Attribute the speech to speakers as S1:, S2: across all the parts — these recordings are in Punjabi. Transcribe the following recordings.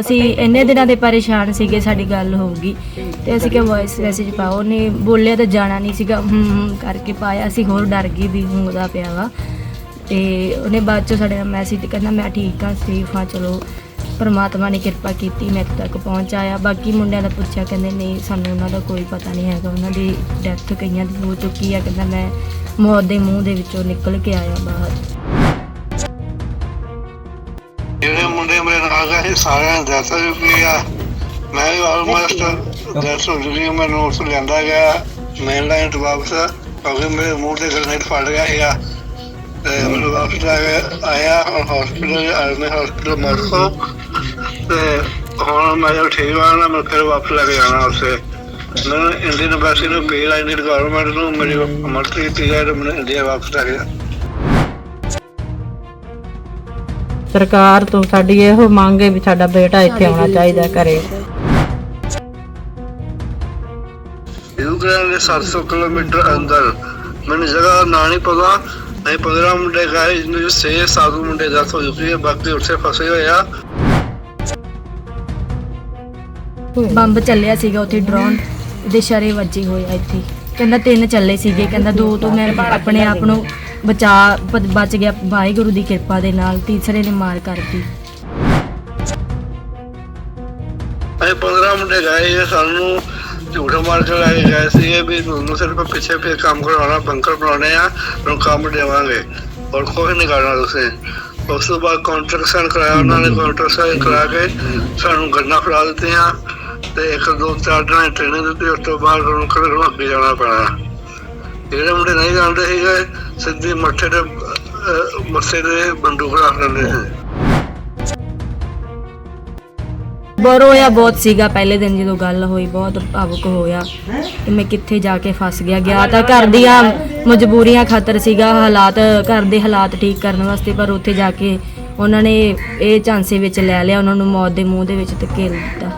S1: ਅਸੀਂ ਇੰਨੇ ਦਿਨਾਂ ਦੇ ਪਰੇਸ਼ਾਨ ਸੀਗੇ, ਸਾਡੀ ਗੱਲ ਹੋਊਗੀ। ਤੇ ਅਸੀਂ ਕਿਹਾ ਵੌਇਸ ਮੈਸੇਜ ਪਾਓ। ਉਹਨੇ ਬੋਲਿਆ ਤਾਂ ਜਾਣਾ ਨਹੀਂ ਸੀਗਾ। ਹੂੰ ਕਰਕੇ ਪਾਇਆ। ਅਸੀਂ ਹੋਰ ਡਰ ਗਏ ਵੀ ਹੁੰਦਾ ਪਿਆ ਵਾ। ਤੇ ਉਹਨੇ ਬਾਅਦ 'ਚੋਂ ਸਾਡੇ ਨਾਲ ਮੈਸੇਜ ਕਹਿੰਦਾ ਮੈਂ ਠੀਕ ਹਾਂ ਸੇਫ ਹਾਂ ਚਲੋ। ਪਰਮਾਤਮਾ ਨੇ ਕਿਰਪਾ ਕੀਤੀ, ਮੈਂ ਇੱਥੇ ਤੱਕ ਪਹੁੰਚ ਆਇਆ। ਬਾਕੀ ਮੁੰਡਿਆਂ ਦਾ ਪੁੱਛਿਆ, ਕਹਿੰਦੇ ਨਹੀਂ, ਸਾਨੂੰ ਉਹਨਾਂ ਦਾ ਕੋਈ ਪਤਾ ਨਹੀਂ ਹੈਗਾ। ਉਹਨਾਂ ਦੀ ਡੈਥ ਕਈਆਂ ਦੀ ਹੋ ਚੁੱਕੀ ਆ। ਕਹਿੰਦਾ ਮੈਂ ਮੌਤ ਦੇ ਮੂੰਹ ਦੇ ਵਿੱਚੋਂ ਨਿਕਲ ਕੇ ਆਇਆ ਬਾਹਰ।
S2: ਜਿਹੜੇ ਮੁੰਡੇ ਮੇਰੇ ਨਾਲ ਗਏ ਸੀ, ਸਾਰਿਆਂ ਨੇ ਦੱਸ ਚੁੱਕੀ ਆ। ਮੈਂ ਵੀ ਆਲਮੋਸਟ ਦੱਸ ਹੋ ਮੈਨੂੰ ਉਸ ਲਿਆਂਦਾ ਗਿਆ ਮੇਨ ਲਾਈਨ ਤੋਂ ਵਾਪਸ, ਕਿਉਂਕਿ ਮੇਰੇ ਮੂੰਹ ਤੇ ਗ੍ਰਨੇਡ ਫੜ ਗਿਆ ਸੀਗਾ। ਤੇ ਮੈਨੂੰ ਵਾਪਸ ਆ ਗਿਆ ਆਇਆ ਹਸਪੀਟਲ ਆਰਮੀ ਹਸਪੀਟਲ ਮੋਸਕੋ ਤੇ ਹੁਣ ਮੈਂ ਜਦ ਠੀਕ ਆ ਨਾ ਮੈਂ ਫਿਰ ਵਾਪਸ ਲੈ ਕੇ ਜਾਣਾ ਉਸੇ ਮੈਂ ਇੰਡੀਅਨ ਐਮਬੈਸੀ ਨੂੰ ਪੇ ਲਾਈਨ ਗਵਰਨਮੈਂਟ ਨੂੰ, ਮੇਰੀ ਮਰਜ਼ੀ ਕੀਤੀ ਜਾਏ ਤੇ ਮੈਨੂੰ ਇੰਡੀਆ ਵਾਪਸ ਲੈ ਕੇ
S3: ਸਰਕਾਰ ਤੋਂ ਸਾਡੀ ਇਹੋ ਮੰਗ ਹੈ ਵੀ ਸਾਡਾ ਬੇਟਾ ਇੱਥੇ ਆਉਣਾ ਚਾਹੀਦਾ ਘਰੇ।
S2: ਯੂਕਰੇਨ ਦੇ 700 ਕਿਲੋਮੀਟਰ ਅੰਦਰ। ਮੈਨੂੰ ਜਗ੍ਹਾ ਦਾ ਨਾਂ ਨਹੀਂ ਪਤਾ। ਨਹੀਂ 15 ਮੁੰਡੇ ਗਏ ਜਿਨ੍ਹਾਂ ਵਿੱਚ 6 ਸਾਧੂ ਮੁੰਡੇ ਦੱਸ ਹੋ ਚੁੱਕੀ ਹੈ ਬਾਕੀ ਉੱਥੇ ਫਸੇ ਹੋਏ ਆ।
S1: ਬੰਬ ਚੱਲਿਆ ਸੀਗਾ ਉੱਥੇ ਡਰੋਨ ਦੇ ਸ਼ਰੇ ਵੱਜੇ ਹੋਏ ਆ ਇੱਥੇ। ਕਹਿੰਦਾ ਤਿੰਨ ਚੱਲੇ ਸੀਗੇ, ਕਹਿੰਦਾ ਦੋ ਤੋਂ ਮੈਂ ਆਪਣੇ ਆਪ ਨੂੰ ਬਚਾ, ਬ- ਬਚ ਗਿਆ। ਵਾਹਿਗੁਰੂ ਦੀ ਕਿਰਪਾ ਦੇ ਨਾਲ ਤੀਸਰੇ ਨੇ ਮਾਰ ਕਰਤੀ।
S2: ਅਸੀਂ 15 ਮੁੰਡੇ ਗਏ ਇਹ ਸਾਨੂੰ ਝੂਠ ਮਾਰ ਕੇ ਲੈ ਕੇ ਗਏ ਸੀਗੇ ਵੀ ਤੁਹਾਨੂੰ ਸਿਰਫ ਪਿੱਛੇ ਪਿੱਛੇ ਕੰਮ ਕਰਵਾਉਣਾ ਬੰਕਰ ਬਣਾਉਣੇ ਆ, ਤੁਹਾਨੂੰ ਕੰਮ ਦੇਵਾਂਗੇ। ਔਰ ਕੋਈ ਨਹੀਂ ਕਰਨਾ ਤੁਸੀਂ। ਉਸ ਤੋਂ ਬਾਅਦ ਕੰਟਰੈਕਟ ਸਾਈਨ ਕਰਾਇਆ, ਉਹਨਾਂ ਨੇ ਕੰਟਰੈਕਟ ਕਰਾ ਕੇ ਸਾਨੂੰ ਗੰਨਾ ਫੜਾ ਦਿੱਤੀਆਂ। ਤੇ ਇੱਕ ਦੋ ਚਾਰ ਦਿਨ ਟ੍ਰੇਨਿੰਗ ਦਿੱਤੀ, ਉਸ ਤੋਂ ਬਾਅਦ ਉਹਨੂੰ ਕਦੇ ਨੂੰ ਅੱਗੇ ਜਾਣਾ ਪੈਣਾ। ਜਿਹੜੇ ਮੁੰਡੇ ਨਹੀਂ ਜਾਣਦੇ ਸੀਗੇ, ਸਿੱਧੀ ਮੱਥੇ ਤੇ ਮੱਥੇ ਤੇ ਬੰਦੂਕ ਰੱਖ ਲੈਂਦੇ ਸੀ।
S1: ਬਰ ਬਹੁਤ ਸੀਗਾ, ਪਹਿਲੇ ਦਿਨ ਜਦੋਂ ਗੱਲ ਹੋਈ, ਬਹੁਤ ਭਾਵੁਕ ਹੋਇਆ ਕਿ ਮੈਂ ਕਿੱਥੇ ਜਾ ਕੇ ਫਸ ਗਿਆ। ਗਿਆ ਤਾਂ ਘਰ ਦੀਆਂ ਮਜਬੂਰੀਆਂ ਖਾਤਰ ਸੀਗਾ, ਹਾਲਾਤ, ਘਰ ਦੇ ਹਾਲਾਤ ਠੀਕ ਕਰਨ ਵਾਸਤੇ, ਪਰ ਉੱਥੇ ਜਾ ਕੇ ਉਹਨਾਂ ਨੇ ਇਹ ਝਾਂਸੇ ਵਿੱਚ ਲੈ ਲਿਆ, ਉਹਨਾਂ ਨੂੰ ਮੌਤ ਦੇ ਮੂੰਹ ਦੇ ਵਿੱਚ ਧਕੇਲ ਦਿੱਤਾ।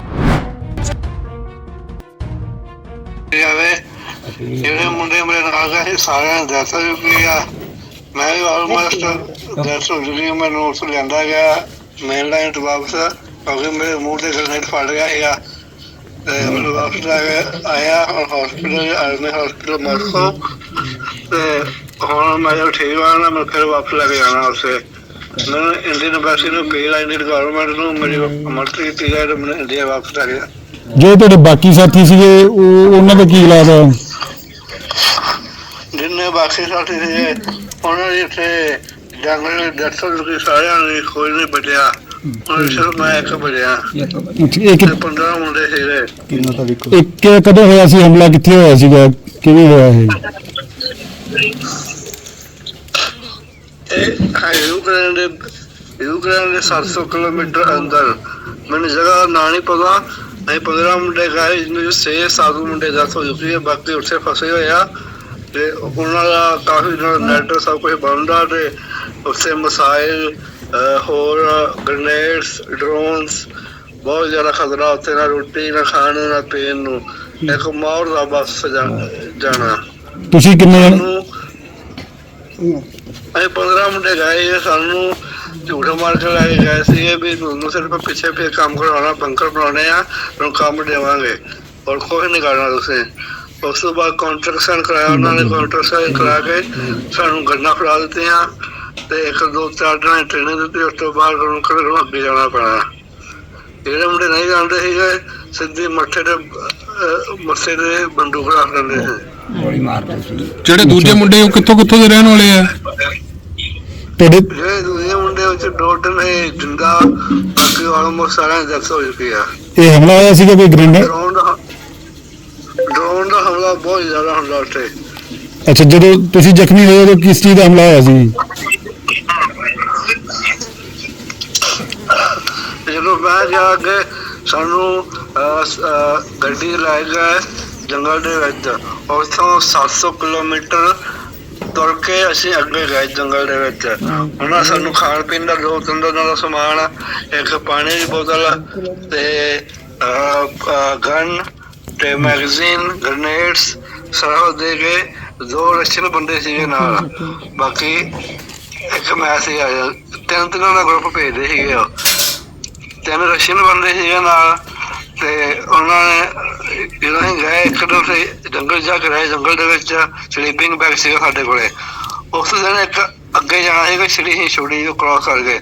S2: ਜਿਹੜੇ ਮੁੰਡੇ ਮੇਰੇ ਨਾਲ ਗਏ, ਸਾਰਿਆਂ ਨੇ ਦੱਸ ਚੁੱਕੀ ਆ। ਮੈਂ ਆਲਮੋਸਟ ਦੱਸ ਹੋ ਚੁੱਕੀ ਮੈਨੂੰ ਉਸ ਲਿਆਂਦਾ ਗਿਆ ਮੇਨ ਲਾਈਨ ਤੋਂ ਵਾਪਸ, ਕਿਉਂਕਿ ਮੇਰੇ ਮੂੰਹ ਤੇ ਗ੍ਰਨੇਡ ਫੜ ਗਿਆ ਸੀਗਾ। ਤੇ ਮੈਨੂੰ ਵਾਪਸ ਆ ਗਿਆ ਆਇਆ ਹਸਪੀਟਲ ਆਰਮੀ ਹਸਪੀਟਲ ਮਾਸਕੋ ਤੇ ਹੁਣ ਮੈਂ ਠੀਕ ਆ ਨਾ ਮੈਂ ਫਿਰ ਵਾਪਸ ਲੈ ਕੇ ਜਾਣਾ ਉਸੇ ਮੈਂ ਇੰਡੀਅਨ ਐਮਬੈਸੀ ਨੂੰ ਪੇ ਲਾਈਨ ਗਵਰਨਮੈਂਟ ਨੂੰ ਮੇਰੀ ਮਰਜ਼ੀ ਕੀਤੀ ਜਾਏ ਤੇ ਮੈਨੂੰ ਇੰਡੀਆ ਵਾਪਸ ਲੈ ਕੇ ਜਾਣਾ।
S4: ਤੁਹਾਡੇ ਬਾਕੀ ਸਾਥੀ ਸੀਗੇ, ਉਹ ਉਹਨਾਂ ਦਾ ਕੀ ਇਲਾਜ ਆ?
S2: ਜਿੰਨੇ ਬਾਕੀ ਸਾਥੀ ਸੀਗੇ ਉਹਨਾਂ ਦੀ ਇੱਥੇ ਜੰਗਲ ਦੇ ਦਰਸ਼ਨ ਕਿ ਸਾਰਿਆਂ ਨੇ ਕੋਈ ਨਹੀਂ ਬਚਿਆ ਉਹਨਾਂ ਵਿੱਚ ਸਿਰਫ ਮੈਂ ਇੱਕ ਬਚਿਆ
S4: ਇਹ
S2: ਤੇ
S4: ਕਿ-
S2: 15 ਮੁੰਡੇ ਸੀਗੇ।
S4: ਇਹ ਕਿ- ਕਦੋਂ ਹੋਇਆ ਸੀ ਹਮਲਾ? ਕਿੱਥੇ ਹੋਇਆ ਸੀਗਾ? ਕਿਵੇਂ ਹੋਇਆ ਇਹ?
S2: ਇਹ ਹੈ ਯੂਕਰੇਨ ਦੇ ਯੂਕਰੇਨ ਦੇ 700 ਕਿਲੋਮੀਟਰ ਅੰਦਰ। ਮੈਨੂੰ ਜਗ੍ਹਾ ਦਾ ਨਾਂ ਨਹੀਂ ਪਤਾ। ਨਹੀਂ 15 ਮੁੰਡੇ ਗਏ ਜਿਨ੍ਹਾਂ ਵਿੱਚ 6 ਸਾਧੂ ਮੁੰਡੇ ਦੱਸ ਹੋ ਚੁੱਕੀ ਹੈ ਬਾਕੀ ਉੱਥੇ ਫਸੇ ਹੋਏ ਆ। ਤੇ ਉਹਨਾਂ ਦਾ ਕਾਫੀ ਨੈਟ ਸਭ ਕੁਝ ਬੰਦਾ ਤੇ ਉੱਥੇ ਮਸਾਇਲ ਹੋਰ ਗ੍ਰਨੇਡਸ ਡਰੋਨਸ ਬਹੁਤ ਜ਼ਿਆਦਾ ਖਤਰਾ ਉੱਥੇ ਨਾ ਰੋਟੀ ਨਾ ਖਾਣ ਨੂੰ, ਪੀਣ ਨੂੰ। ਇੱਕ ਮੌਤ ਦਾ ਬਸ ਜਾ- ਜਾਣਾ।
S4: ਤੁਸੀਂ ਕਿੰਨੇ
S2: ਅਸੀਂ 15 ਮੁੰਡੇ ਗਏ ਸਾਨੂੰ ਝੂਠ ਮਾਰ ਕੇ ਲੈ ਕੇ ਗਏ ਸੀ ਵੀ ਤੁਹਾਨੂੰ ਸਿਰਫ ਪਿੱਛੇ ਫਿਰ ਕੰਮ ਕਰਵਾਉਣਾ ਬੰਕਰ ਬਣਾਉਣੇ ਆ ਤੁਹਾਨੂੰ ਕੰਮ ਦੇਵਾਂਗੇ। ਔਰ ਕੋਈ ਨਹੀਂ ਕਰਨਾ ਤੁਸੀਂ। ਉਸ ਤੋਂ ਬਾਅਦ ਕੰਟਰੈਕਟ ਸਾਈਨ ਕਰਾਇਆ ਉਹਨਾਂ ਨੇ ਕੰਟਰੈਕਟ ਸਾਈਨ ਕਰਾ ਕੇ ਸਾਨੂੰ ਗੰਨਾ ਫੜਾ ਦਿੱਤੀਆਂ ਤੇ ਇੱਕ ਦੋ ਚਾਰ ਦਿਨ ਟ੍ਰੇਨਿੰਗ ਦਿੱਤੀ ਉਸ ਤੋਂ ਬਾਅਦ ਉਹਨੂੰ ਕਦੇ ਨੂੰ ਅੱਗੇ ਜਾਣਾ ਪੈਣਾ। ਜਿਹੜੇ ਮੁੰਡੇ ਨਹੀਂ ਜਾਣਦੇ ਸੀਗੇ ਸਿੱਧੀ ਮੱਥੇ ਤੇ ਅਹ, ਮੱਥੇ ਤੇ ਬੰਦੂਕ ਰੱਖ ਲੈਂਦੇ ਸੀ।
S5: ਜਿਹੜੇ ਦੂਜੇ ਮੁੰਡੇ ਉਹ ਕਿੱਥੋਂ ਕਿੱਥੋਂ ਦੇ ਰਹਿਣ ਵਾਲੇ ਆ?
S2: ਜਿਹੜੇ ਵਿੱਚ ਡੋਟ ਨੇ ਜਿੰਦਾ ਬਾਕੀ ਆਲਮੋਸਟ ਦੀ death ਹੋ ਚੁੱਕੀ ਆ।
S4: ਇਹ ਹਮਲਾ ਹੋਇਆ ਸੀਗਾ ਕੋਈ ਗ੍ਰੈਂਡ
S2: ਡਰੋਨ ਦਾ ਡਰੋਨ ਦਾ ਹਮਲਾ ਬਹੁਤ ਜ਼ਿਆਦਾ ਹੁੰਦਾ ਉੱਥੇ।
S4: ਅੱਛਾ ਜਦੋਂ ਤੁਸੀਂ ਜ਼ਖਮੀ ਹੋਏ ਉਦੋਂ ਕਿਸ ਚੀਜ਼ ਦਾ ਹਮਲਾ ਹੋਇਆ ਸੀ?
S2: ਜਦੋਂ ਮੈਂ ਜਾ ਕੇ ਸਾਨੂੰ ਅਹ, ਸ- ਅਹ, ਗੱਡੀ ਲੈ ਗਏ ਜੰਗਲ ਦੇ ਵਿੱਚ ਉੱਥੋਂ 700 ਕਿਲੋਮੀਟਰ ਤੁਰ ਕੇ ਅਸੀਂ ਅੱਗੇ ਗਏ ਜੰਗਲ ਦੇ ਵਿੱਚ। ਉਹਨਾਂ ਸਾਨੂੰ ਖਾਣ ਪੀਣ ਦਾ ਦੋ ਤਿੰਨ ਦਿਨਾਂ ਦਾ ਸਮਾਨ, ਇੱਕ ਪਾਣੀ ਦੀ ਬੋਤਲ ਤੇ ਗਨ ਤੇ ਮੈਗਜ਼ੀਨ, ਗ੍ਰਨੇਡਸ ਸਾਰਾ ਦੇ ਕੇ ਦੋ ਰਸ਼ੀਅਨ ਬੰਦੇ ਸੀਗੇ ਨਾਲ। ਬਾਕੀ ਇੱਕ ਮੈਂ ਸੀ ਆਇਆ। ਤਿੰਨ ਤਿੰਨਾਂ ਦਾ ਗਰੁੱਪ ਭੇਜਦੇ ਸੀਗੇ ਉਹ। ਤਿੰਨ ਰਸ਼ੀਅਨ ਬੰਦੇ ਸੀਗੇ ਨਾਲ। ਤੇ ਉਹਨਾਂ ਨੇ, ਜਦੋਂ ਅਸੀਂ ਗਏ ਇੱਕ ਦੋ ਜੰਗਲ ਜਾ ਕੇ ਰਹੇ, ਜੰਗਲ ਦੇ ਵਿੱਚ ਸਲੀਪਿੰਗ ਬੈਗ ਸੀਗਾ ਸਾਡੇ ਕੋਲੇ। ਉਸ ਦਿਨ ਇੱਕ ਅੱਗੇ ਜਾਣਾ ਸੀਗਾ ਸਿੜੀ ਹੀ ਛੋੜੀ ਜੋ ਕ੍ਰਾਸ ਕਰ ਗਏ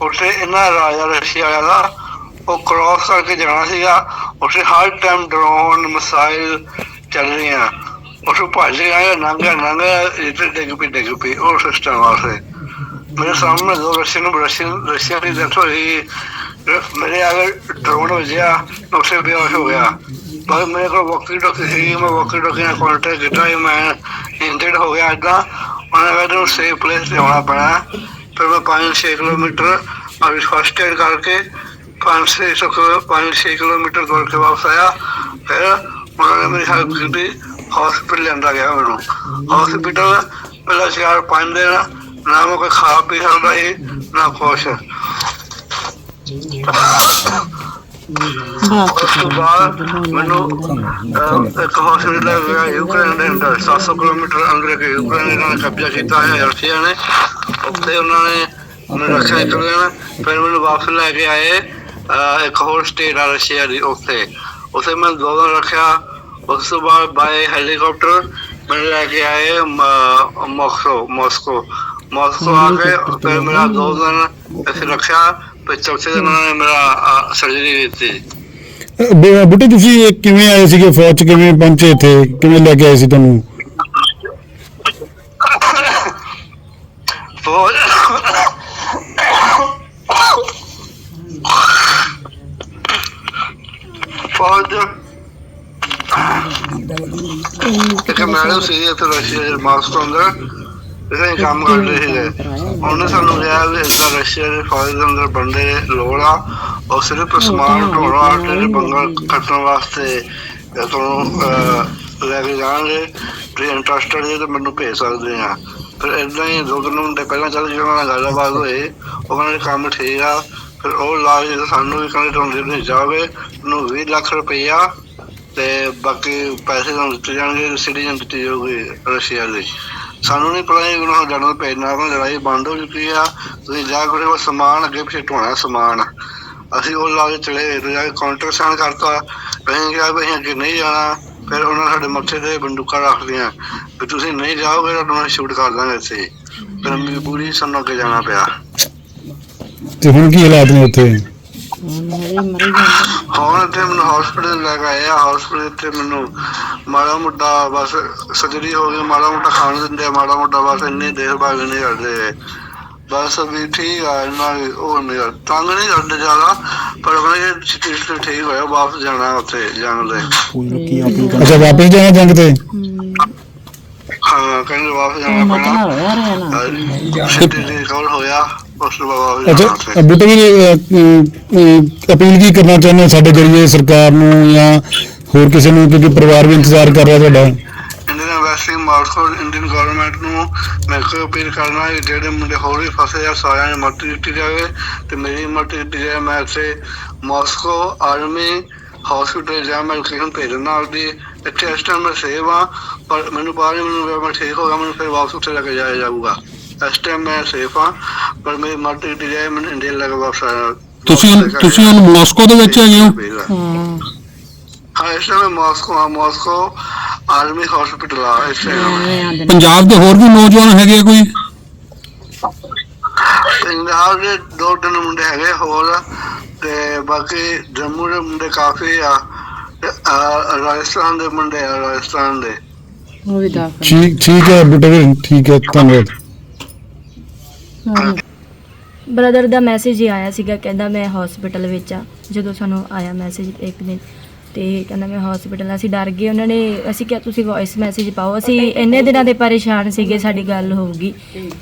S2: ਉੱਥੇ ਇਹਨਾਂ ਰਾਜਾ ਰਸ਼ੀਆ ਵਾਲਾ ਦਾ, ਉਹ ਕ੍ਰਾਸ ਕਰਕੇ ਜਾਣਾ ਸੀਗਾ। ਉੱਥੇ ਹਰ ਟਾਈਮ ਡਰੋਨ ਮਿਸਾਈਲ ਚੱਲ ਰਹੀਆਂ। ਉਸ ਭੱਜ ਗਿਆ ਨੰਗਾ ਨੰਗਾ ਇੱਥੇ ਡਿੱਗ ਪਈ ਡਿੱਗ ਪਈ, ਉਹ ਸਿਸਟਮ ਵਾਸਤੇ। ਮੇਰੇ ਸਾਹਮਣੇ ਦੋ ਰਸ਼ੀਅਨ ਰਸ਼ੀਅਨ ਰਸ਼ੀਆ ਦੀ ਡੈਥ ਹੋਈ ਮੇਰੇ ਆਗੇ ਡਰੋਨ ਵਜਿਆ ਉਸੇ ਬੇਹੋਸ਼ ਹੋ ਗਿਆ। ਪਰ ਮੇਰੇ ਕੋਲ ਵੋਕੀ ਟੋਕੀ ਸੀ ਮੈਂ ਵੋਕੀ ਟੋਕੀ ਨਾਲ ਕੰਟੈਕਟ ਕੀਤਾ ਸੀ ਮੈਂ ਇੰਜਰਡ ਹੋ ਗਿਆ ਏਦਾਂ ਉਹਨਾਂ ਨੇ ਮੈਨੂੰ ਸੇਫ ਪਲੇਸ ਤੇ ਆਉਣਾ ਪੈਣਾ। ਫਿਰ ਮੈਂ 5-6 ਕਿਲੋਮੀਟਰ ਅਭੀ ਫਸਟ ਏਡ ਕਰਕੇ 5-6 5-6 ਕਿਲੋਮੀਟਰ ਦੌੜ ਕੇ ਵਾਪਸ ਆਇਆ। ਫਿਰ ਉਹਨਾਂ ਨੇ ਮੇਰੀ ਹੈਲਪ ਕੀਤੀ ਹਸਪੀਟਲ ਲਿਆਂਦਾ ਗਿਆ ਮੈਨੂੰ। ਹਸਪੀਟਲ ਪਹਿਲਾਂ ਚਾਰ ਪੰਜ ਦਿਨ ਨਾ ਮੈਂ ਕੋਈ ਖਾ ਪੀ ਸਕਦਾ ਸੀ, ਨਾ ਕੁਛ। ਉਸ ਤੋਂ ਬਾਅਦ ਮੈਨੂੰ ਅਹ, ਇੱਕ ਹਸਪੀਟਲ ਲੈ ਗਿਆ ਯੂਕਰੇਨ ਦੇ ਅੰਦਰ 700 ਕਿਲੋਮੀਟਰ ਅੰਦਰ ਕੇ ਯੂਕਰੇਨ ਨੇ ਕਬਜ਼ਾ ਕੀਤਾ ਹੈ ਰਸ਼ੀਆ ਨੇ ਉੱਥੇ ਉਹਨਾਂ ਨੇ ਮੈਨੂੰ ਰੱਖਿਆ ਇੱਕ ਦਿਨ ਫਿਰ ਮੈਨੂੰ ਵਾਪਸ ਲੈ ਕੇ ਆਏ ਅਹ, ਇੱਕ ਹੋਰ ਸਟੇਟ ਆ ਰਸ਼ੀਆ ਦੀ ਉੱਥੇ ਉੱਥੇ ਮੈਂ ਦੋ ਦਿਨ ਰੱਖਿਆ ਉਸ ਤੋਂ ਬਾਅਦ ਬਾਏ ਹੈਲੀਕਾਪਟਰ ਮੈਨੂੰ ਲੈ ਕੇ ਆਏ ਮ- ਮਾਸਕੋ ਮਾਸਕੋ ਮਾਸਕੋ ਆ ਕੇ ਫਿਰ ਮੇਰਾ ਦੋ ਦਿਨ ਇੱਥੇ ਰੱਖਿਆ ਫਿਰ ਚੌਥੇ ਦਿਨ ਉਹਨਾਂ ਨੇ ਮੇਰਾ ਸਰਜਰੀ
S4: ਅ, ਬੇ- ਬੁੱਟੇ ਤੁਸੀਂ ਕਿਵੇਂ ਆਏ ਸੀਗੇ? ਫੌਜ ਚ ਕਿਵੇਂ ਪਹੁੰਚੇ ਇੱਥੇ? ਕਿਵੇਂ ਲੈ ਕੇ ਆਏ ਸੀ ਤੁਹਾਨੂੰ?
S2: ਫੌਜ ਫੌਜ ਇੱਕ ਮੈਡਮ ਸੀ ਇੱਥੇ ਰਸ਼ੀਆ ਦੇ ਮਾਸਕੋ ਅੰਦਰ ਇਹਦੇ ਕੰਮ ਕਰਦੇ ਸੀਗੇ। ਉਹਨੇ ਸਾਨੂੰ ਕਿਹਾ ਵੀ ਇਦਾਂ ਰਸ਼ੀਆ ਦੇ ਫੌਜ ਦੇ ਅੰਦਰ ਬੰਦੇ ਲੋੜ ਆ ਉਹ ਸਿਰਫ ਸਮਾਨ ਢੋਣਾ ਤੇ ਬੰਗਲ ਕੱਟਣ ਵਾਸਤੇ ਤੁਹਾਨੂੰ ਲੈ ਕੇ ਜਾਣਗੇ। ਜੇ ਇੰਟਰਸਟਡ ਜੇ ਤਾਂ ਮੈਨੂੰ ਭੇਜ ਸਕਦੇ ਆ। ਫਿਰ ਇਦਾਂ ਹੀ ਦੋ ਤਿੰਨ ਮੁੰਡੇ ਪਹਿਲਾਂ ਚੱਲ ਉਹਨਾਂ ਨਾਲ ਗੱਲਬਾਤ ਹੋਏ ਉਹ ਕਹਿੰਦੇ ਕੰਮ ਠੀਕ ਆ। ਫਿਰ ਉਹ ਲਾ ਕੇ ਸਾਨੂੰ ਵੀ ਕਹਿੰਦੇ ਤੁਹਾਨੂੰ ਨਹੀਂ ਜਾਓਗੇ ਨੂੰ 20 ਲੱਖ ਰੁਪਈਆ ਤੇ ਬਾਕੀ ਪੈਸੇ ਤੁਹਾਨੂੰ ਦਿੱਤੇ ਜਾਣਗੇ ਸਿਟੀਜ਼ਨ ਦਿੱਤੀ ਜਾਊਗੀ ਰਸ਼ੀਆ ਦੀ। ਸਾਨੂੰ ਨਹੀਂ ਪਤਾ ਇਹ ਉਹਨਾਂ ਜਾਣਦਾ ਪੈਣਾ ਉਹਨਾਂ ਲੜਾਈ ਬੰਦ ਹੋ ਚੁੱਕੀ ਆ। ਤੁਸੀਂ ਜਾ ਕੇ ਉਹ ਸਮਾਨ ਅੱਗੇ ਪਿੱਛੇ ਢੋਣਾ ਸਮਾਨ। ਅਸੀਂ ਉਹ ਲਾ ਕੇ ਚਲੇ ਤੇ ਜਾ ਕੇ ਕਾਊਂਟਰ ਸਾਈਨ ਕਰਤਾ। ਅਸੀਂ ਕਿਹਾ ਵੀ ਅਸੀਂ ਅੱਗੇ ਨਹੀਂ ਜਾਣਾ। ਫਿਰ ਉਹਨਾਂ ਨੇ ਸਾਡੇ ਮੱਥੇ ਤੇ ਬੰਦੂਕਾਂ ਰੱਖ ਲਈਆਂ ਵੀ ਤੁਸੀਂ ਨਹੀਂ ਜਾਓਗੇ ਤਾਂ ਤੁਹਾਨੂੰ ਸ਼ੂਟ ਕਰ ਦਾਂਗੇ ਇੱਥੇ ਫਿਰ ਮਜਬੂਰੀ ਸਾਨੂੰ ਅੱਗੇ ਜਾਣਾ ਪਿਆ।
S4: ਤੇ ਹੁਣ ਕੀ ਹਾਲਾਤ ਨੇ ਉੱਥੇ?
S3: ਮਰੇ ਮਰੇ ਜਾਂਦੇ।
S2: ਹੁਣ ਤੇ ਮੈਨੂੰ ਹਸਪੀਟਲ ਲੈ ਕੇ ਆਏ ਆ। ਹਸਪੀਟਲ ਤੇ ਮੈਨੂੰ ਮਾੜਾ ਮੋਟਾ ਬਸ ਸਰਜਰੀ ਹੋ ਗਈ ਮਾੜਾ ਮੋਟਾ ਖਾਣ ਦਿੰਦੇ ਆ ਮਾੜਾ ਮੋਟਾ ਬਸ ਇੰਨੀ ਦੇਰ ਬਾਅਦ ਨਹੀਂ ਕਰਦੇ ਬਸ ਵੀ ਠੀਕ ਆ ਇਹਨਾਂ ਦੀ ਉਹ ਨਹੀਂ ਤੰਗ ਨਹੀਂ ਕਰਦੇ ਜ਼ਿਆਦਾ ਪਰ ਆਪਣੇ ਸਿਚੁਏਸ਼ਨ ਠੀਕ ਹੋਇਆ ਵਾਪਸ ਜਾਣਾ ਉੱਥੇ ਜਾਣ ਦੇ
S4: ਅੱਛਾ ਵਾਪਸ ਜਾਣਾ ਜੰਗ ਤੇ?
S2: ਹਾਂ ਕਹਿੰਦੇ ਵਾਪਸ ਜਾਣਾ ਪੈਣਾ। ਸਿੱਧੇ ਦੇ ਕੋਲ ਹੋਇਆ ਉਸ ਤੋਂ ਬਾਅਦ ਵਾਪਸ ਜਾਣਾ
S4: ਅੱਛਾ। ਬੁੱਟੇ ਅ, ਅਪੀਲ ਕੀ ਕਰਨਾ ਚਾਹੁੰਦੇ ਸਾਡੇ ਜਰੀਏ ਸਰਕਾਰ ਨੂੰ ਜਾਂ ਹੋਰ ਕਿਸੇ ਨੂੰ ਕਿਉਂਕਿ ਪਰਿਵਾਰ ਵੀ ਇੰਤਜ਼ਾਰ ਕਰ ਰਿਹਾ ਤੁਹਾਡਾ?
S2: Indian embassy Moscow Indian government ਨੂੰ ਮੈਂ ਕੋਈ ਅਪੀਲ ਕਰਨਾ ਹੈ ਜਿਹੜੇ ਮੁੰਡੇ ਹੋਰ ਵੀ ਫਸੇ ਆ ਸਾਰਿਆਂ ਨੂੰ ਮਦਦ ਦਿੱਤੀ ਜਾਵੇ ਤੇ ਮੇਰੀ ਮਦਦ ਦਿੱਤੀ ਜਾਵੇ। ਮੈਂ ਇੱਥੇ ਮਾਸਕੋ ਆਰਮੀ ਹਸਪੀਟਲ ਜਾਂ ਮੈਂ ਲੋਕੇਸ਼ਨ ਭੇਜਣ ਨਾਲ ਦੀ ਇੱਥੇ ਇਸ ਟਾਈਮ ਮੈਂ ਸੇਵ ਆ ਪਰ ਮੈਨੂੰ ਬਾਅਦ ਮੈਨੂੰ ਮੈਂ ਠੀਕ ਹੋ ਗਿਆ ਮੈਨੂੰ ਫਿਰ ਵਾਪਸ ਉੱਥੇ ਲੈ ਕੇ ਜਾਇਆ ਜਾਊਗਾ। ਇਸ ਟਾਈਮ ਮੈਂ ਸੇਫ ਆ ਪਰ ਮੇਰੀ ਮਦਦ ਦਿੱਤੀ ਜਾਵੇ ਮੈਨੂੰ ਇੰਡੀਆ ਲੈ ਕੇ ਵਾਪਸ ਆਇਆ।
S5: ਤੁਸੀਂ ਹੁਣ- ਤੁਸੀਂ ਹੁਣ ਮਾਸਕੋ ਦੇ ਵਿੱਚ ਹੈਗੇ ਹੋ?
S3: ਹਾਂ।
S2: ਹਾਂ ਟਾਈਮ ਮੈਂ ਮਾਸਕੋ ਆ ਮਾਸਕੋ ਆਰਮੀ ਹਸਪੀਟਲ ਆ
S3: ਨੇ।
S5: ਪੰਜਾਬ ਦੇ ਹੋਰ ਵੀ ਨੌਜਵਾਨ ਹੈਗੇ ਆ ਕੋਈ?
S2: ਪੰਜਾਬ ਦੇ ਦੋ ਤਿੰਨ ਮੁੰਡੇ ਹੈਗੇ ਹੋਰ ਤੇ ਬਾਕੀ ਜੰਮੂ ਦੇ ਮੁੰਡੇ ਕਾਫੀ ਆ ਤੇ, ਰਾਜਸਥਾਨ ਦੇ ਮੁੰਡੇ ਆ ਰਾਜਸਥਾਨ ਦੇ।
S3: ਉਹ ਵੀ ਦਾਖਲ
S4: ਠੀਕ ਠੀਕ ਹੈ ਬੁੱਟੇ ਠੀਕ ਹੈ ਧੰਨਵਾਦ।
S1: ਬ੍ਰਦਰ ਦਾ ਮੈਸੇਜ ਹੀ ਆਇਆ ਸੀਗਾ ਕਹਿੰਦਾ ਮੈਂ ਹਸਪੀਟਲ ਵਿੱਚ ਆ ਜਦੋਂ ਸਾਨੂੰ ਆਇਆ ਮੈਸੇਜ ਇੱਕ ਦਿਨ। ਤੇ ਕਹਿੰਦਾ ਮੈਂ ਹਸਪੀਟਲ ਅਸੀਂ ਡਰ ਗਏ। ਉਹਨਾਂ ਨੇ ਅਸੀਂ ਕਿਹਾ ਤੁਸੀਂ ਵੌਇਸ ਮੈਸੇਜ ਪਾਓ। ਅਸੀਂ ਇੰਨੇ ਦਿਨਾਂ ਦੇ ਪਰੇਸ਼ਾਨ ਸੀਗੇ ਸਾਡੀ ਗੱਲ ਹੋਊਗੀ।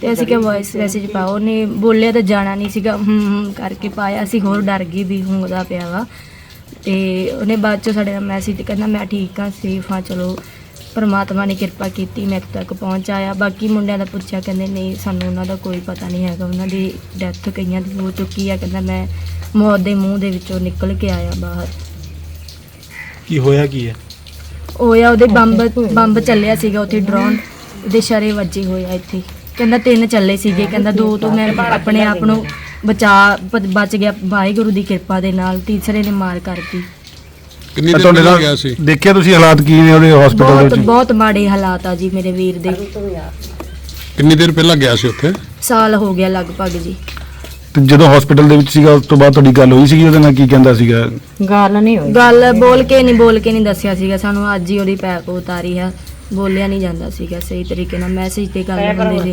S1: ਤੇ ਅਸੀਂ ਕਿਹਾ ਵੌਇਸ ਮੈਸੇਜ ਪਾਓ। ਉਹਨੇ ਬੋਲਿਆ ਤਾਂ ਜਾਣਾ ਨਹੀਂ ਸੀਗਾ। ਹੂੰ ਹੂੰ ਕਰਕੇ ਪਾਇਆ। ਅਸੀਂ ਹੋਰ ਡਰ ਗਏ ਵੀ ਹੁੰਗਦਾ ਪਿਆ ਵਾ। ਤੇ ਉਹਨੇ ਬਾਅਦ ਚ ਸਾਡੇ ਨਾਲ ਮੈਸੇਜ ਕਹਿੰਦਾ ਮੈਂ ਠੀਕ ਹਾਂ ਸੇਫ ਹਾਂ ਚਲੋ। ਪਰਮਾਤਮਾ ਨੇ ਕਿਰਪਾ ਕੀਤੀ ਮੈਂ ਤੱਕ ਪਹੁੰਚ ਆਇਆ। ਬਾਕੀ ਮੁੰਡਿਆਂ ਦਾ ਪੁੱਛਿਆ ਕਹਿੰਦੇ ਨਹੀਂ ਸਾਨੂੰ ਉਹਨਾਂ ਦਾ ਕੋਈ ਪਤਾ ਨਹੀਂ ਹੈਗਾ। ਉਹਨਾਂ ਦੀ ਡੈਥ ਕਈਆਂ ਦੀ ਹੋ ਚੁੱਕੀ ਆ। ਕਹਿੰਦਾ ਮੈਂ ਮੌਤ ਦੇ ਮੂੰਹ ਦੇ ਵਿੱਚੋਂ ਨਿਕਲ ਕੇ ਆਇਆ ਬਾਹਰ।
S6: ਕੀ ਹੋਇਆ ਕੀ ਹੈ?
S1: ਹੋਇਆ ਉਹਦੇ ਬੰਬ ਬੰਬ ਚੱਲਿਆ ਸੀਗਾ ਉੱਥੇ ਡਰੋਨ ਉਹਦੇ ਸ਼ਰੇ ਵੱਜੇ ਹੋਏ ਆ ਇੱਥੇ। ਕਹਿੰਦਾ ਤਿੰਨ ਚੱਲੇ ਸੀਗੇ ਕਹਿੰਦਾ ਦੋ ਤੋਂ ਮੈਂ ਆਪਣੇ ਆਪ ਨੂੰ ਬਚਾ ਬ- ਬਚ ਗਿਆ। ਵਾਹਿਗੁਰੂ ਦੀ ਕਿਰਪਾ ਦੇ ਨਾਲ ਤੀਸਰੇ ਨੇ ਮਾਰ ਕਰਤੀ।
S5: ਕਿੰਨੀ ਦੇਰ
S4: ਤੁਹਾਡੇ
S5: ਪਹਿਲਾਂ ਗਿਆ ਸੀ?
S4: ਦੇਖਿਆ ਤੁਸੀਂ ਹਾਲਾਤ ਕੀ ਨੇ ਉਹਦੇ ਹਸਪੀਟਲ ਦੇ
S1: ਬਹੁਤ
S4: ਵਿੱਚ?
S1: ਬਹੁਤ ਮਾੜੇ ਹਾਲਾਤ ਆ ਜੀ ਮੇਰੇ ਵੀਰ ਦੇ।
S5: ਕਿੰਨੀ ਦੇਰ ਪਹਿਲਾਂ ਗਿਆ ਸੀ ਉੱਥੇ?
S1: ਸਾਲ ਹੋ ਗਿਆ ਲਗਭਗ ਜੀ।
S4: ਤੇ ਜਦੋਂ ਹਸਪੀਟਲ ਦੇ ਵਿੱਚ ਸੀਗਾ ਉਸ ਤੋਂ ਬਾਅਦ ਤੁਹਾਡੀ ਗੱਲ ਹੋਈ ਸੀਗੀ ਉਹਦੇ ਨਾਲ? ਕੀ ਕਹਿੰਦਾ ਸੀਗਾ?
S3: ਗੱਲ ਨਹੀਂ ਹੋਈ।
S1: ਗੱਲ ਬੋਲ ਕੇ ਨਹੀਂ ਬੋਲ ਕੇ ਨਹੀਂ ਦੱਸਿਆ ਸੀਗਾ। ਸਾਨੂੰ ਅੱਜ ਹੀ ਉਹਦੀ ਪੈਪ ਉਤਾਰੀ ਆ। ਬੋਲਿਆ ਨਹੀਂ ਜਾਂਦਾ ਸੀਗਾ ਸਹੀ ਤਰੀਕੇ ਨਾਲ। ਮੈਸੇਜ ਤੇ ਗੱਲ ਹੁੰਦੀ ਸੀ।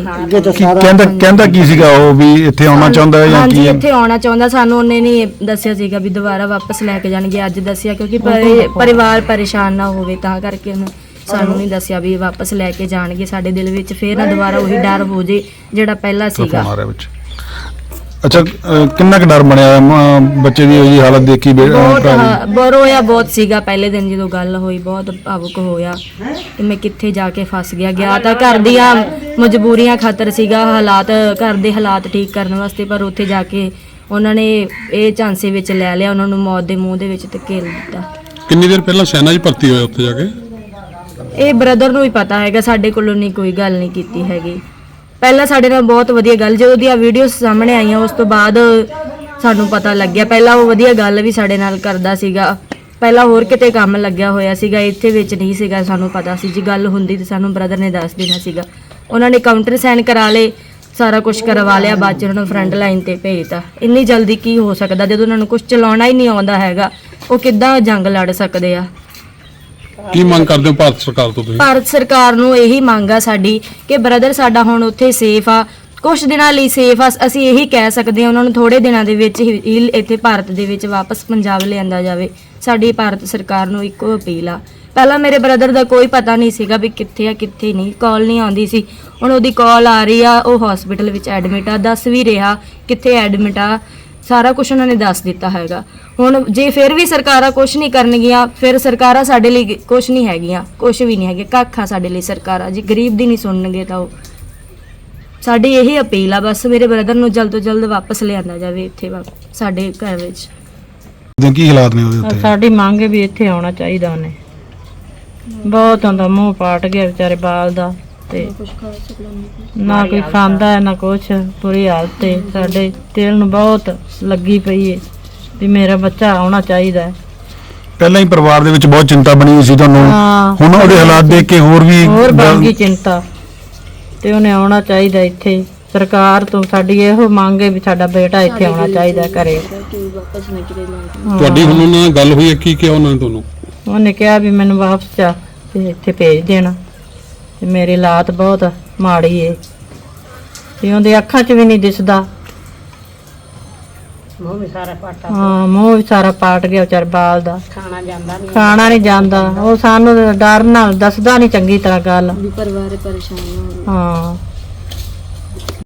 S4: ਕੀ ਕਹਿੰਦਾ ਕਹਿੰਦਾ ਕੀ ਸੀਗਾ ਉਹ ਵੀ ਇੱਥੇ ਆਉਣਾ ਚਾਹੁੰਦਾ ਹੈ ਜਾਂ
S1: ਹਾਂਜੀ
S4: ਕੀ ਹੈ?
S1: ਇੱਥੇ ਆਉਣਾ ਚਾਹੁੰਦਾ। ਸਾਨੂੰ ਉਹਨੇ ਨਹੀਂ ਦੱਸਿਆ ਸੀਗਾ ਵੀ ਦੁਬਾਰਾ ਵਾਪਸ ਲੈ ਕੇ ਜਾਣਗੇ। ਅੱਜ ਦੱਸਿਆ ਕਿਉਂਕਿ ਪਰਿ- ਪਰਿਵਾਰ ਪਰੇਸ਼ਾਨ ਨਾ ਹੋਵੇ ਤਾਂ ਕਰਕੇ ਉਹਨੇ ਸਾਨੂੰ ਨਹੀਂ ਦੱਸਿਆ ਵੀ ਵਾਪਸ ਲੈ ਕੇ ਜਾਣਗੇ। ਸਾਡੇ ਦਿਲ ਵਿੱਚ ਫੇਰ ਨਾ ਦੁਬਾਰਾ ਉਹੀ ਡਰ ਹੋ ਜੇ ਜਿਹੜਾ ਪਹਿਲਾਂ ਸੀਗਾ।
S4: ਵਿੱਚ। ਅੱਛਾ ਅਹ, ਕਿੰਨਾ ਕੁ ਡਰ ਬਣਿਆ? ਮ- ਬੱਚੇ ਦੀ ਇਹ ਹਾਲਤ ਦੇਖੀ ਬੇ- ਅਹ,
S1: ਬਹੁਤ
S4: ਭਰਾ ਦੀ?
S1: ਹ- ਬਰੋਇਆ ਬਹੁਤ ਸੀਗਾ ਪਹਿਲੇ ਦਿਨ ਜਦੋਂ ਗੱਲ ਹੋਈ ਬਹੁਤ ਭਾਵੁਕ ਹੋਇਆ। ਕਿ ਮੈਂ ਕਿੱਥੇ ਜਾ ਕੇ ਫਸ ਗਿਆ? ਗਿਆ ਤਾਂ ਘਰ ਦੀਆਂ ਮਜਬੂਰੀਆਂ ਖਾਤਰ ਸੀਗਾ ਹਾਲਾਤ ਘਰ ਦੇ ਹਾਲਾਤ ਠੀਕ ਕਰਨ ਵਾਸਤੇ ਪਰ ਉੱਥੇ ਜਾ ਕੇ ਉਹਨਾਂ ਨੇ ਇਹ ਝਾਂਸੇ ਵਿੱਚ ਲੈ ਲਿਆ ਉਹਨਾਂ ਨੂੰ ਮੌਤ ਦੇ ਮੂੰਹ ਦੇ ਵਿੱਚ ਧਕੇਲ ਦਿੱਤਾ।
S5: ਕਿੰਨੀ ਦੇਰ ਪਹਿਲਾਂ ਸੈਨਾ 'ਚ ਭਰਤੀ ਹੋਇਆ ਉੱਥੇ ਜਾ ਕੇ?
S1: ਇਹ ਬ੍ਰਦਰ ਨੂੰ ਹੀ ਪਤਾ ਹੈਗਾ ਸਾਡੇ ਕੋਲੋਂ ਨਹੀਂ ਕੋਈ ਗੱਲ ਨਹੀਂ ਕੀਤੀ ਹੈਗੀ। ਪਹਿਲਾਂ ਸਾਡੇ ਨਾਲ ਬਹੁਤ ਵਧੀਆ ਗੱਲ, ਜਦੋਂ ਦੀਆਂ ਵੀਡੀਓਜ਼ ਸਾਹਮਣੇ ਆਈਆਂ, ਉਸ ਤੋਂ ਬਾਅਦ ਸਾਨੂੰ ਪਤਾ ਲੱਗਿਆ। ਪਹਿਲਾਂ ਉਹ ਵਧੀਆ ਗੱਲ ਵੀ ਸਾਡੇ ਨਾਲ ਕਰਦਾ ਸੀਗਾ। ਪਹਿਲਾਂ ਹੋਰ ਕਿਤੇ ਕੰਮ ਲੱਗਿਆ ਹੋਇਆ ਸੀਗਾ, ਇੱਥੇ ਵਿੱਚ ਨਹੀਂ ਸੀਗਾ, ਸਾਨੂੰ ਪਤਾ ਸੀ ਜੀ, ਗੱਲ ਹੁੰਦੀ ਤੇ ਸਾਨੂੰ ਬ੍ਰਦਰ ਨੇ ਦੱਸ ਦੇਣਾ ਸੀਗਾ। ਉਹਨਾਂ ਨੇ ਕਾਊਂਟਰ ਸਾਈਨ ਕਰਾ ਲਏ, ਸਾਰਾ ਕੁਝ ਕਰਵਾ ਲਿਆ, ਬਾਅਦ ਚ ਉਹਨਾਂ ਨੂੰ ਫਰੰਟ ਲਾਈਨ ਤੇ ਭੇਜਤਾ। ਇੰਨੀ ਜਲਦੀ ਕੀ ਹੋ ਸਕਦਾ, ਜਦੋਂ ਉਹਨਾਂ ਨੂੰ ਕੁਝ ਚਲਾਉਣਾ ਹੀ ਨਹੀਂ ਆਉਂਦਾ ਹੈਗਾ, ਉਹ ਕਿੱਦਾਂ ਜੰਗ ਲੜ ਸਕਦੇ ਆ?
S5: ਕੀ ਮੰਗ ਕਰਦੇ ਹੋ ਭਾਰਤ ਸਰਕਾਰ ਤੋਂ ਤੁਸੀਂ?
S1: ਭਾਰਤ ਸਰਕਾਰ ਨੂੰ ਇਹੀ ਮੰਗ ਆ ਸਾਡੀ ਕਿ ਬ੍ਰਦਰ ਸਾਡਾ ਹੁਣ ਉੱਥੇ ਸੇਫ ਆ। ਕੁਝ ਦਿਨਾਂ ਲਈ ਸੇਫ ਆ। ਅਸੀਂ ਇਹੀ ਕਹਿ ਸਕਦੇ ਹਾਂ, ਉਹਨਾਂ ਨੂੰ ਥੋੜੇ ਦਿਨਾਂ ਦੇ ਵਿੱਚ ਹੀ ਹੀ ਇੱਥੇ ਭਾਰਤ ਦੇ ਵਿੱਚ ਵਾਪਸ ਪੰਜਾਬ ਲਿਆਂਦਾ ਜਾਵੇ। ਸਾਡੀ ਭਾਰਤ ਸਰਕਾਰ ਨੂੰ ਇੱਕੋ ਅਪੀਲ ਆ। ਪਹਿਲਾਂ ਮੇਰੇ ਬ੍ਰਦਰ ਦਾ ਕੋਈ ਪਤਾ ਨਹੀਂ ਸੀਗਾ ਵੀ ਕਿੱਥੇ ਆ, ਕਿੱਥੇ ਨਹੀਂ। ਕਾਲ ਨਹੀਂ ਆਉਂਦੀ ਸੀ। ਹੁਣ ਉਹਦੀ ਕਾਲ ਆ ਰਹੀ ਆ, ਉਹ ਹਸਪੀਟਲ ਵਿੱਚ ਐਡਮਿਟ ਆ, ਦੱਸ ਵੀ ਰਿਹਾ ਕਿੱਥੇ ਐਡਮਿਟ ਆ। ਸਾਰਾ ਕੁਝ ਉਹਨਾਂ ਨੇ ਦੱਸ ਦਿੱਤਾ ਹੈਗਾ। ਹੁਣ ਜੇ ਫਿਰ ਵੀ ਸਰਕਾਰਾਂ ਕੁਝ ਨਹੀਂ ਕਰਨਗੀਆਂ ਫਿਰ ਸਰਕਾਰਾਂ ਸਾਡੇ ਲਈ ਕੁਝ ਨਹੀਂ ਹੈਗੀਆਂ ਕੁਝ ਵੀ ਨਹੀਂ ਹੈਗੇ। ਕੱਖ ਸਾਡੇ ਲਈ ਸਰਕਾਰਾਂ ਜੀ ਗਰੀਬ ਦੀ ਨਹੀਂ ਸੁਣਨਗੇ ਤਾਂ ਉਹ। ਸਾਡੀ ਇਹੀ ਅਪੀਲ ਆ ਬਸ ਮੇਰੇ ਬ੍ਰਦਰ ਨੂੰ ਜਲਦ ਤੋਂ ਜਲਦ ਵਾਪਸ ਲਿਆਂਦਾ ਜਾਵੇ ਇੱਥੇ ਸਾਡੇ ਘਰ ਵਿੱਚ।
S4: ਦੇ ਕੀ ਹਾਲਾਤ ਨੇ ਉਹਦੇ ਉੱਤੇ?
S3: ਸਾਡੀ ਮੰਗ ਹੈ ਵੀ ਇੱਥੇ ਆਉਣਾ ਚਾਹੀਦਾ ਉਹਨੇ। ਬਹੁਤ ਹੁੰਦਾ ਮੂੰਹ ਪਾਟ ਗਿਆ ਵਿਚਾਰੇ ਬਾਲ ਦਾ। ਤੇ ਨਾ ਕੋਈ ਖਾਂਦਾ ਹੈ ਨਾ ਕੁਛ ਬੁਰੀ ਹਾਲਤ ਹੈ ਸਾਡੇ ਦਿਲ ਨੂੰ ਬਹੁਤ ਲੱਗੀ ਪਈ ਹੈ ਵੀ ਮੇਰਾ ਬੱਚਾ ਆਉਣਾ ਚਾਹੀਦਾ। ਹੈ
S4: ਪਹਿਲਾਂ ਹੀ ਪਰਿਵਾਰ ਦੇ ਵਿੱਚ ਬਹੁਤ ਚਿੰਤਾ ਬਣੀ ਹੋਈ ਸੀ ਤੁਹਾਨੂੰ।
S3: ਹਾਂ।
S4: ਹੁਣ ਉਹਦੇ ਹਾਲਾਤ ਦੇਖ ਕੇ ਹੋਰ ਵੀ
S3: ਹੋਰ ਬਣ ਗਈ ਚਿੰਤਾ। ਤੇ ਉਹਨੇ ਆਉਣਾ ਚਾਹੀਦਾ ਇੱਥੇ। ਸਰਕਾਰ ਤੋਂ ਸਾਡੀ ਇਹੋ ਮੰਗ ਹੈ ਵੀ ਸਾਡਾ ਬੇਟਾ ਇੱਥੇ ਆਉਣਾ ਚਾਹੀਦਾ ਘਰੇ। ਹਾਂ।
S5: ਤੁਹਾਡੀ ਹੁਣ ਉਹਨਾਂ ਨਾਲ ਗੱਲ ਹੋਈ ਹੈ ਕੀ ਕਿਹਾ ਉਹਨਾਂ ਨੇ ਤੁਹਾਨੂੰ?
S3: ਉਹਨੇ ਕਿਹਾ ਵੀ ਮੈਨੂੰ ਵਾਪਸ ਜਾ ਤੇ ਇੱਥੇ ਭੇਜ ਦੇਣਾ। ਤੇ ਮੇਰੀ ਲਾਤ ਬਹੁਤ ਮਾੜੀ ਏ। ਤੇ ਉਹਦੇ ਅੱਖਾਂ 'ਚ ਵੀ ਨਹੀਂ ਦਿਸਦਾ। ਮੂੰਹ ਵੀ ਸਾਰਾ ਪਾਟਾ। ਹਾਂ ਮੂੰਹ ਵੀ ਸਾਰਾ ਪਾਟ ਗਿਆ ਵਿਚਾਰ ਬਾਲ ਦਾ। ਖਾਣਾ ਜਾਂਦਾ ਨਹੀਂ। ਖਾਣਾ ਨਹੀਂ ਜਾਂਦਾ। ਉਹ ਸਾਨੂੰ ਡਰ ਨਾਲ ਦੱਸਦਾ ਨਹੀਂ ਚੰਗੀ ਤਰ੍ਹਾਂ ਗੱਲ।
S1: ਵੀ ਪਰਿਵਾਰ ਪਰੇਸ਼ਾਨ ਹੋ
S3: ਹਾਂ।